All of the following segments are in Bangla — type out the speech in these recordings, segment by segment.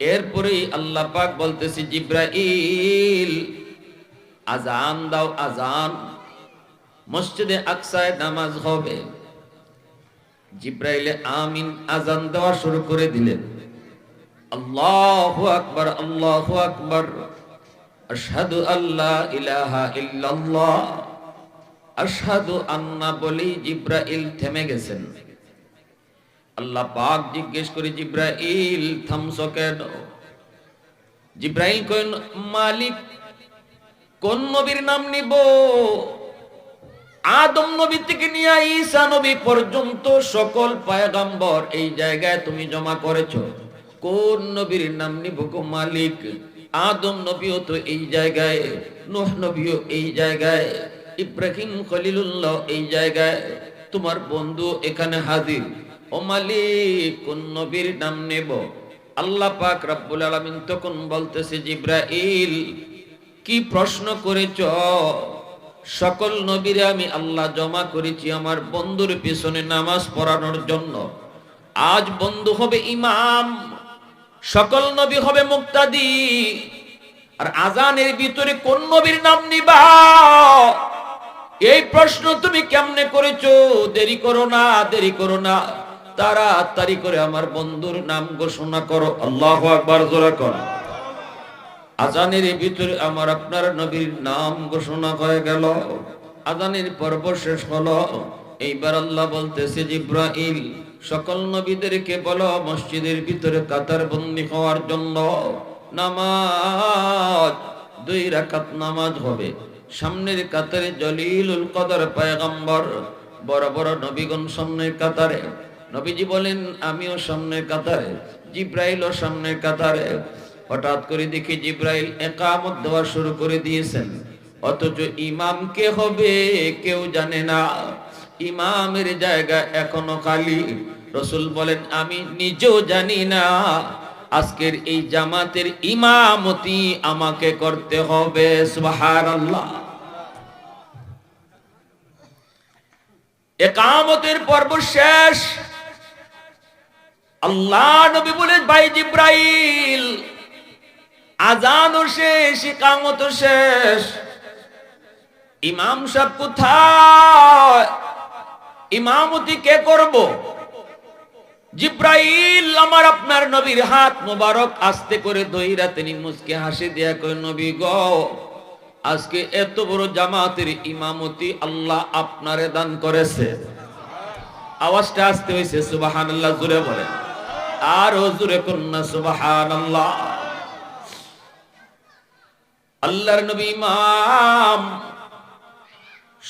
এরপরেই আল্লাহ পাক বলতেছি, জিব্রাইল আজান দাও আজান মসজিদে আকসায় নামাজ হবে। জিব্রাইলে আমিন আজান দেওয়া শুরু করে দিলেন। আল্লাহ আকবর আল্লাহ আকবর। আশহাদু আল্লাহ ইলাহা ইল্লাল্লাহ। আশহাদু আন্না বলি জিব্রাইল থেমে গেছেন। আল্লাহ পাক জিজ্ঞেস করে জিব্রাইল থামছো কেন জিব্রাইল কইন মালিক, কোন নবীর নাম নিব? আদম নবী থেকে নিয়ে ঈসা নবী পর্যন্ত সকল পায়গাম্বর এই জায়গায় তুমি জমা করেছ। কোন নবীর নাম নিব গো মালিক? আদম নবীও তো এই জায়গায়, নোহ নবীও এই জায়গায়, ইব্রাহিম খলিলুল্লাহ এই জায়গায়। তোমার বন্ধু এখানে হাজির। ও মালিক, কোন নবীর নাম নেব? আল্লাহ পাক রব্বুল আলামিন তখন বলতেছে, জিব্রাইল, কি প্রশ্ন করেছ? সকল নবীরে আমি আল্লাহ জমা করেছি আমার বন্ধুর পিছনে নামাজ পড়ানোর জন্য। আজ বন্ধু হবে ইমাম, সকল নবী হবে মুক্তাদি। আর আজানের ভিতরে কোন নবীর নাম নিবা? এই প্রশ্ন তুমি কেমনে করেছ? দেরি করো না, দেরি করো না। তাড়াতাড়ি করে আমার বন্ধুর নাম ঘোষণা করো। আল্লাহ আকবার, জোরা করো। আজানের ভিতরে আমার আপনার নবীর নাম ঘোষণা হয়ে গেল। আজানের পর্ব শেষ হলো। এইবার আল্লাহ বলতেছে, জিব্রাইল, সকল নবীদেরকে বলো, মসজিদের ভিতরে কাতার বন্দি হওয়ার জন্য নামাজ, দুই রাকাত নামাজ হবে। সামনের কাতারে জলিলুল কদর পায়গম্বর, বড় বড় নবীগণ সামনের কাতারে। নবীজি বলেন, আমিও সামনের কাতারে, জিব্রাইলও সামনের কাতারে। হঠাৎ করে দেখি জিব্রাইল একামত দেওয়া শুরু করে দিয়েছেন। অথচ ইমাম কে হবে কেউ জানে না। ইমামের জায়গা এখনও খালি। রসুল বলেন, আমি নিজেও জানি না। আজকের এই জামাতের ইমামতি আমাকে করতে হবে একামতের পর্ব শেষ। আল্লাহ নবী বলে ভাই জিব্রাইল আজানও শেষ ইকামত শেষ। ইমাম সাহেব কোথায়? ইমামতি কে করব? জিব্রাইল, আমার আপনার নবীর হাত মোবারক আস্তে করে দইরা তিনি মুসকে হাসি দেয়া করে নবী গ, আজকে এত বড় জামাতের ইমামতি আল্লাহ আপনারে দান করেছে। আওয়াজটা আসতে হয়েছে সুবাহান আল্লাহ জুড়ে বলে আর ও জুড়ে কন্যা সুবাহান আল্লাহ আল্লাহর নবী ইমাম,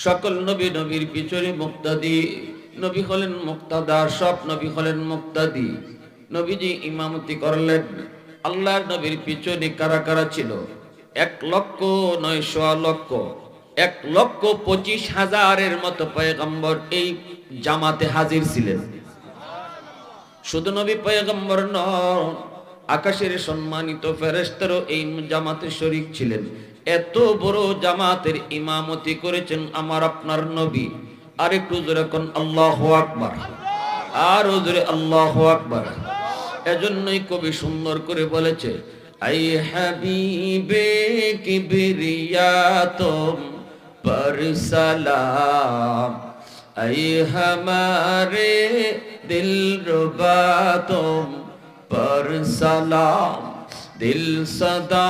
সকল নবী নবীর পিছনে মুক্তাদি নবী হলেন মুক্তাদা, সব নবী হলেন মুক্তাদি। নবীজি ইমামতি করলেন। আল্লাহর নবীর পিছনে কারা কারা ছিল? এক লক্ষ নয় সোয়া লক্ষ, এক লক্ষ পঁচিশ হাজারের মতো পয়গম্বর এই জামাতে হাজির ছিলেন। শুধু নবী পয়গম্বর নন, আকাশের সম্মানিত ফেরেস্তারও এই জামাতে শরিক ছিলেন। এত বড় জামাতের ইমামতি করেছেন আমার আপনার নবী। আর একটু জোরে কোন আল্লাহ আকবার আর জোরে আল্লাহ আকবার এজন্যই কবি সুন্দর করে বলেছে আই হাবিবে কিবরিয়া তুম पर सलाम ऐ हमारे दिल रुबा तुम पर सलाम दिल सदा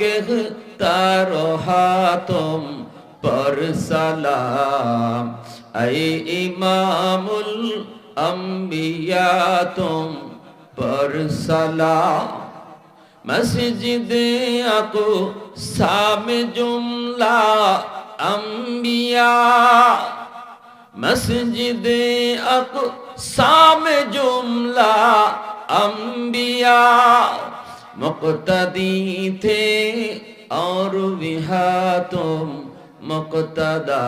कहता रहा तुम पर सलाम اے امام الانبیاء تم پر سلام مسجد اکو سام جملہ انبیاء مسجد اکو سام جملہ انبیاء مقتدی تھے اور بھی تم مقتدہ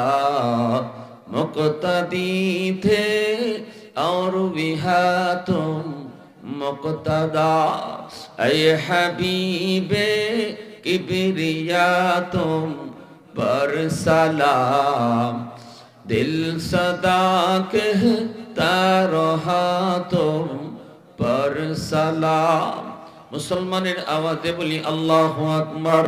मुक्तदी थे और विहा तुम मुक्तदा ऐ हबीबे किबरिया तुम पर सलाम दिल सदा कहता रहा तुम पर सलाम মুসলমানের আওয়াজে বলি আল্লাহ আকবার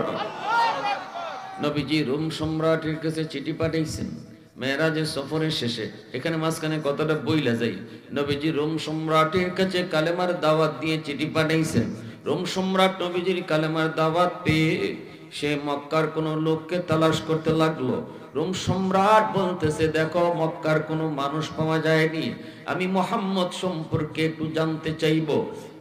নবীজি রোম সম্রাটের কাছে চিঠি পাঠাইছেন মেয়েরাজের সফরের শেষে এখানে মাঝখানে কতটা বইলা যাই। নবীজি রোম সম্রাটের কাছে কালেমার দাওয়াত দিয়ে চিঠি পাঠাইছেন। রোম সম্রাট নবীজির কালেমার দাওয়াত পেয়ে সে মক্কার কোন লোককে তালাশ করতে লাগল। রোম সম্রাট বলতেছে, দেখো, মক্কার কোনো মানুষ পাওয়া যায়নি। আমি মোহাম্মদ সম্পর্কে একটু জানতে চাইব।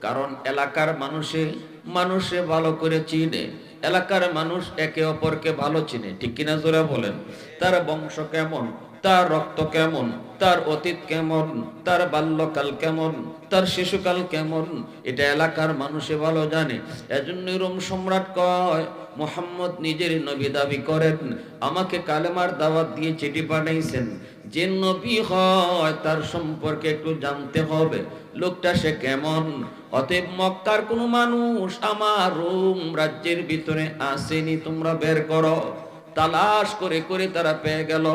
কারণ এলাকার মানুষে মানুষে ভালো করে চিনে। এলাকার মানুষ একে অপরকে ভালো চিনে। ঠিক কিনা জোরে বলেন? তার বংশ কেমন? তার রক্ত কেমন? তার অতীত কেমন? তার বাল্যকাল কেমন? তার শিশুকাল কেমন? এটা এলাকার মানুষে ভালো জানে। এজন্য রোম সম্রাট কয়, মোহাম্মদ নিজের নবী দাবি করেন, আমাকে কালেমার দাওয়াত দিয়ে চিঠি পাঠাইছেন। যে নবী হয় তার সম্পর্কে একটু জানতে হবে। লোকটা সে কেমন? অতএব মক্কার কোনো মানুষ আমার রোম রাজ্যের ভিতরে আসেনি, তোমরা বের করো। তালাশ করে করে তারা পেয়ে গেল।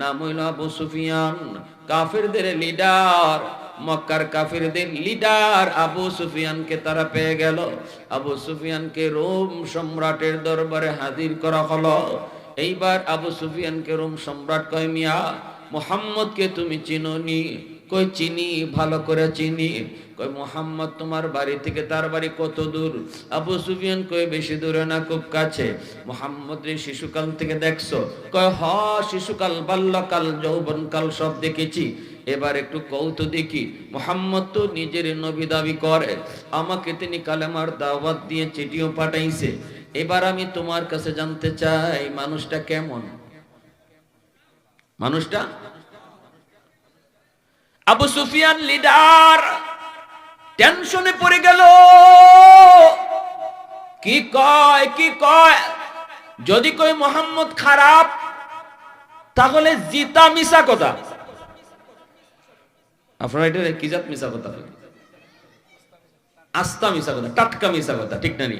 নাম হইল আবু সুফিয়ান, কাফিরদের লিডার, মক্কার কাফিরদের লিডার আবু সুফিয়ানকে তারা পেয়ে গেল। আবু সুফিয়ানকে রোম সম্রাটের দরবারে হাজির করা হলো। এইবার আবু সুফিয়ানকে রোম সম্রাট কয়, মিয়া, মোহাম্মদকে তুমি চিনোনি? কই চিনি? ভালো করে চিনি। কই, মোহাম্মদ, তোমার বাড়ি থেকে তার বাড়ি কত দূর? আবু সুফিয়ান কই, বেশি দূরে না, খুব কাছে? মোহাম্মদ শিশুকাল থেকে দেখছ? কয় হ, শিশুকাল, বাল্যকাল, যৌবনকাল, সব দেখেছি। এবার একটু কৌত দেখি। মোহাম্মদ তো নিজের নবী দাবি করে। আমাকে তিনি কালেমার দাওয়াত দিয়ে চিঠিও পাঠাইছে। এবার আমি তোমার কাছে জানতে চাই, মানুষটা কেমন? মানুষটা আবু সুফিয়ান লিডার। টেনশনে পড়ে গেল। কি কয় কি কয়? যদি কই মোহাম্মদ খারাপ, তাহলে জিতা মিশা কথা। আপনারা এটা কি জাত মিশা কথা? আস্তা মিশা কথা, টাটকা মিশা কথা, ঠিক না নি?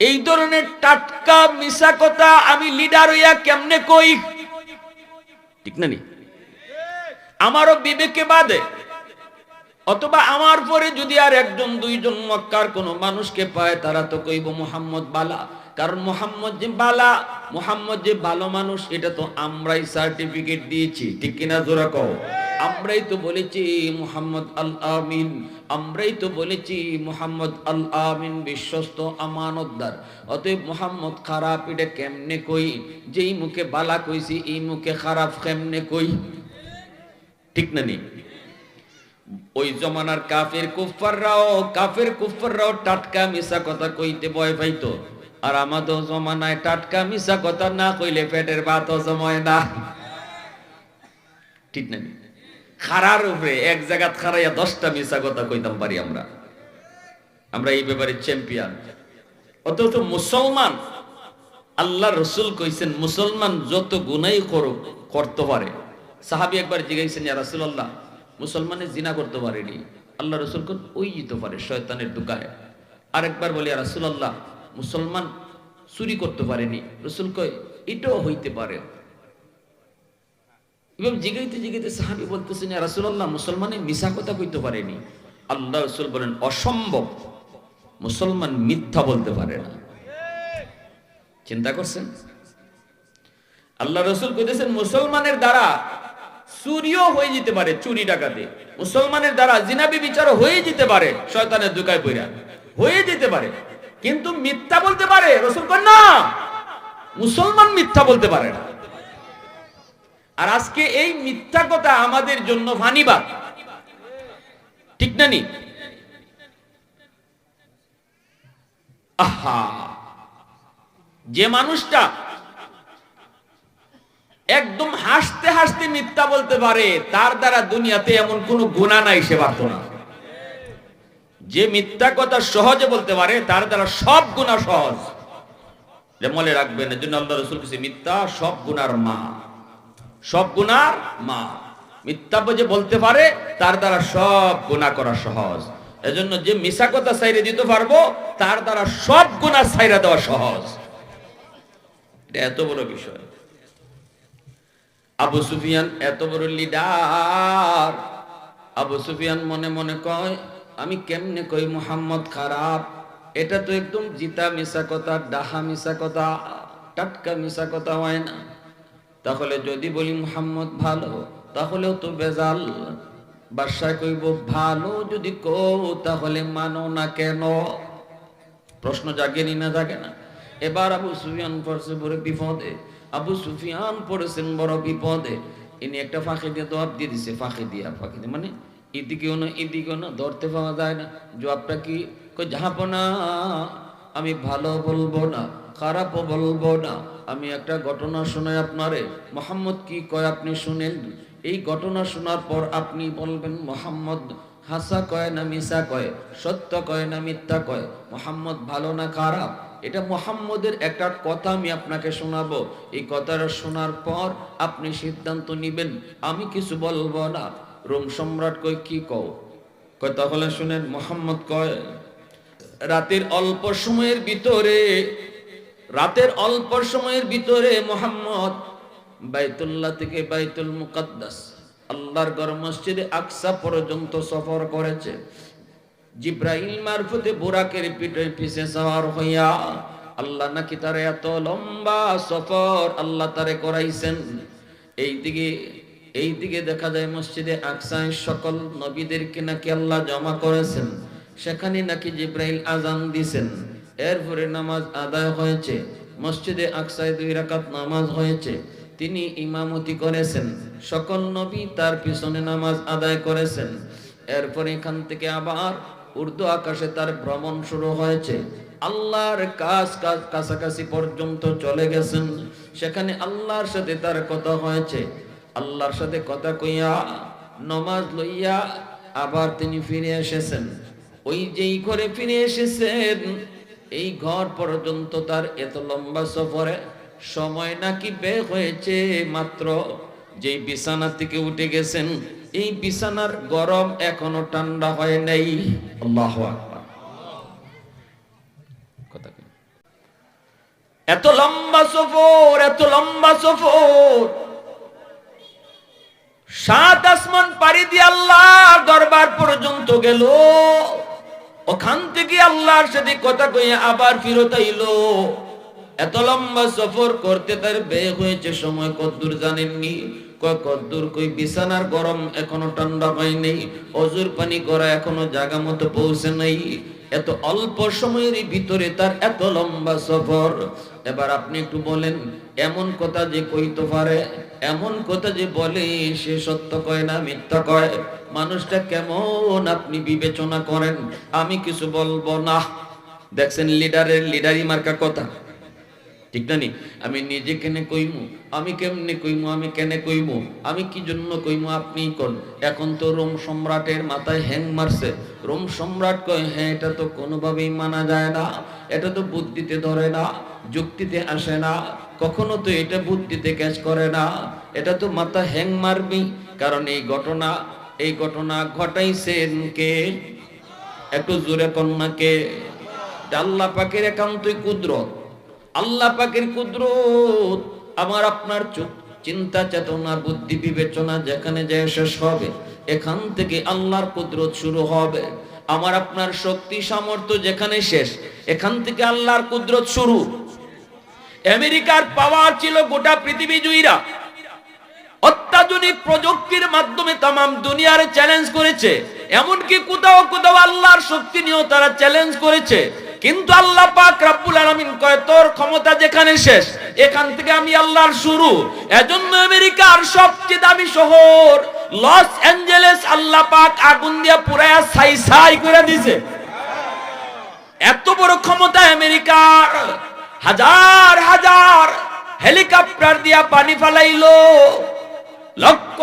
এই ধরনের টাটকা মিশা কথা আমি লিডার হইয়া কেমনে কই? ঠিক না নি? আমারও বিবেকে বাদে। অথবা আমার পরে যদি আর একজন, দুইজন মক্কার কোন মানুষকে পায়, তারা তো কইব মোহাম্মদ বালা। কারণ মোহাম্মদ যে বালা, মোহাম্মদ যে ভালো মানুষ, এটা তো আমরাই সার্টিফিকেট দিয়েছি। ঠিক কিনা জোরা কও? আমরাই তো বলেছি মোহাম্মদ আল আমিন। আমরাই তো বলেছি মোহাম্মদ আল আমিন বিশ্বস্ত আমানতদার। অতএব মোহাম্মদ খারাপ, এটা কেমনে কই? যেই মুখে বালা কইছি, এই মুখে খারাপ কেমনে কই? ঠিক না নেই? ওই জমানার কাফের কুফাররাও কাফের কুফাররাও টাটকা মিশা কথা কইতে ভয় পাইতো। আর আমাদের জমানায় টাটকা মিশা কথা না কইলে পেটের ভাত জমায় না। ঠিক না খারার উপরে এক জায়গা খারাইয়া দশটা মিশা কথা কইতাম পারি আমরা। আমরা এই ব্যাপারে চ্যাম্পিয়ন অথচ মুসলমান, আল্লাহ রসুল কইছেন, মুসলমান যত গুনাই করুক, করতে পারে। সাহাবি একবার জিজ্ঞাসেন ইয়া রাসূলুল্লাহ মুসলমানে জিনা করতে পারেনি? আল্লাহ রসুল কোন, ওই যেতে পারে, শয়তানের দুকায়। আরেকবার বলি, ইয়া রাসূলুল্লাহ, মুসলমান চুরি করতে পারেনি। রসুল কয়, এটাও হইতে পারে। এবং জিগাইতে জিগাইতে সাহাবি বলতেছেন, ইয়া রাসূলুল্লাহ মুসলমানে মিশা কথা কইতে পারেনি। আল্লাহ রসুল বলেন, অসম্ভব, মুসলমান মিথ্যা বলতে পারে না। চিন্তা করছেন? আল্লাহ রসুল কইতেছেন, মুসলমানের দ্বারা চুরিও হয়ে যেতে পারে চুরি ডাকাতে। মুসলমানের দ্বারা জিনাবি বিচার হয়ে যেতে পারে, শয়তানের দুকায় পইরা। হয়ে যেতে পারে। কিন্তু মিথ্যা বলতে পারে, রসুল না। মুসলমান মিথ্যা বলতে পারে না। আর আজকে এই মিথ্যা কথা আমাদের জন্য ফানিবাদ ঠিক না নি? আহা! যে মানুষটা একদম হাসতে হাসতে মিথ্যা বলতে পারে, তার দ্বারা দুনিয়াতে এমন কোন গুণা নাই, সে পারত না। যে মিথ্যা কথা সহজে বলতে পারে, তার দ্বারা সব গুণা সহজ। মনে রাখবেন এর জন্য আল্লাহ রসুল কিছু মিথ্যা সব গুণার মা। সব গুণার মা। মিথ্যা যে বলতে পারে, তার দ্বারা সব গুণা করা সহজ। এজন্য যে মিশা কথা সাইরে দিতে পারব, তার দ্বারা সব গুণা সাইরা দেওয়া সহজ। এটা এত বড় বিষয়। আবু সুফিয়ান এত বড় লিডার। আবু সুফিয়ান মনে মনে কয়, আমি কেমনে কই মোহাম্মদ খারাপ? এটা তো একদম জিতা মিশা কথা, ডাহা মিশা কথা, টাটকা মিশা কথা হয় না। তাহলে যদি বলি মোহাম্মদ ভালো, তাহলেও তো বেজাল। বাসায় কইব, ভালো যদি কও, তাহলে মানো না কেন? প্রশ্ন জাগেনি না জাগে না। এবার আবু সুফিয়ান পড়ছে বড় বিপদে আবু সুফিয়ান পড়েছেন বড় বিপদে। ইনি একটা ফাঁকি দিয়ে জবাব দিয়ে দিছে, ফাঁকি দিয়া, ফাঁকি দিয়ে। মানে এদিকেও না এদিকেও না, ধরতে পাওয়া যায় না। জবাবটা কি? যাব না আমি ভালো বলব না, খারাপও বলব না। আমি একটা ঘটনা শোনাই আপনারে। মোহাম্মদ কি কয় আপনি শুনেন? এই ঘটনা শোনার পর আপনি বলবেন, মোহাম্মদ হাসা কয় না মিসা কয়, সত্য কয় না মিথ্যা কয়? মোহাম্মদ ভালো না খারাপ? এটা মোহাম্মদের একটা কথা আমি আপনাকে শোনাবো। এই কথাটা শোনার পর আপনি সিদ্ধান্ত নিবেন, আমি কিছু বলব না। রোম সম্রাট কই কি কও? কয়, তাহলে শুনেন, মোহাম্মদ কয়, রাতের অল্প সময়ের ভিতরে, রাতের অল্প সময়ের ভিতরে মোহাম্মদ বাইতুল্লাহ থেকে বাইতুল মুকাদ্দাস, আল্লাহর ঘর মসজিদে আকসা পর্যন্ত সফর করেছে। জিব্রাইল মারফতে বুরাকের পিঠে পিছে সওয়ার হইয়া আল্লাহ নাকি তার এত লম্বা সফর আল্লাহ তারে করাইছেন। এই দিকে এই দিকে দেখা যায় মসজিদে আকসায় সকল নবীদেরকে নাকি আল্লাহ জমা করেছেন। সেখানে নাকি জিব্রাইল আজান দিছেন। এরপরে নামাজ আদায় হয়েছে। মসজিদে আকসায় দুই রাকাত নামাজ হয়েছে। তিনি ইমামতি করেছেন। সকল নবী তার পিছনে নামাজ আদায় করেছেন। এরপরে এখান থেকে আবার উর্দু আকাশে তার ভ্রমণ শুরু হয়েছে। আল্লাহর কাজ কাজ কাছাকাছি পর্যন্ত চলে গেছেন। সেখানে আল্লাহর সাথে তার কথা হয়েছে। আল্লাহর সাথে কথা কইয়া নমাজ লইয়া আবার তিনি ফিরে এসেছেন। ওই যেই ঘরে ফিরে এসেছেন, এই ঘর পর্যন্ত তার এত লম্বা সফরে সময় নাকি বে হয়েছে। মাত্র যেই বিছানা থেকে উঠে গেছেন এই বিছানার গরম এখনও ঠান্ডা হয় নাই। আল্লাহ এত লম্বা সফর, এত লম্বা সফর। সাত আসমান পাড়ি দিয়ে আল্লাহর দরবার পর্যন্ত গেল। ওখান থেকে আল্লাহর সাথে কথা কইয়া আবার ফিরত আইলো। এত লম্বা সফর করতে তার ব্যয় হয়েছে সময় কদ্দুর জানেননি? কদ্দুর কই, বিছানার গরম এখনও ঠান্ডা হয় নাই অজুর পানি করা এখনও জায়গা মতো পৌঁছে নাই। এত অল্প ভিতরে তার এত লম্বা সফর। এবার আপনি একটু বলেন, এমন কথা যে কইতে পারে, এমন কথা যে বলে সে সত্য কয় না মিথ্যা কয়? মানুষটা কেমন আপনি বিবেচনা করেন? আমি কিছু বলব না। দেখছেন লিডারের, লিডারি মার্কা কথা। ঠিক না নি? আমি নিজে কেনে কইমু? আমি কেমনে কইমু? আমি কেনে কইমু? আমি কি জন্য কইমু? আপনি কোন। এখন তো রোম সম্রাটের মাথায় হ্যাং মারছে। রোম সম্রাট কয় হ্যাঁ এটা তো কোনোভাবেই মানা যায় না। এটা তো বুদ্ধিতে ধরে না, যুক্তিতে আসে না। কখনো তো এটা বুদ্ধিতে ক্যাচ করে না। এটা তো মাথা হ্যাং মারবি কারণ এই ঘটনা এই ঘটনা ঘটাইছেন কে একটু জোরে কন্যাকে আল্লাহ পাকের একান্তই কুদরত। আল্লাহ পাকের কুদরত, আমার আপনার চিন্তা চেতনা, বুদ্ধি বিবেচনা যেখানে যায় শেষ হবে, এখান থেকে আল্লাহর কুদরত শুরু হবে। আমার আপনার শক্তি, সামর্থ্য যেখানে শেষ, এখান থেকে আল্লাহর কুদরত শুরু। আমেরিকার পাওয়ার ছিল গোটা পৃথিবী জুইরা। অত্যাধুনিক প্রযুক্তির মাধ্যমে তাম দুনিয়ার চ্যালেঞ্জ করেছে। এমনকি কোথাও কোথাও আল্লাহর শক্তি নিয়েও তারা চ্যালেঞ্জ করেছে। কিন্তু আল্লাহ পাক রাব্বুল আলামিন কয়, তোর ক্ষমতা যেখানে শেষ, এখান থেকে আমি আল্লাহর শুরু। এজন্য আমেরিকার সবচেয়ে দামি শহর লস অ্যাঞ্জেলেস আল্লাহ পাক আগুন দিয়া পুরায়া ছাই ছাই করে দিছে। এত বড় ক্ষমতা আমেরিকার, হাজার হাজার হেলিকপ্টার দিয়া পানি ফালাইলো। লক্ষ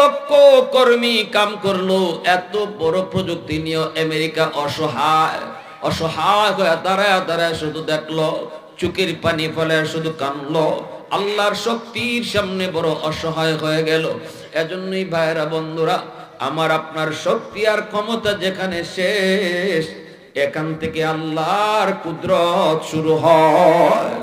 লক্ষ কর্মী কাম করল। এত বড় প্রযুক্তি নিয়ে আমেরিকা অসহায়। অসহায় হয়ে দাঁড়ায় দাঁড়ায় শুধু দেখল, চুকের পানি ফলে শুধু কানলো। আল্লাহর শক্তির সামনে বড় অসহায় হয়ে গেল। এজন্যই ভাইরা বন্ধুরা, আমার আপনার শক্তি আর ক্ষমতা যেখানে শেষ, এখান থেকে আল্লাহর কুদরত শুরু হয়।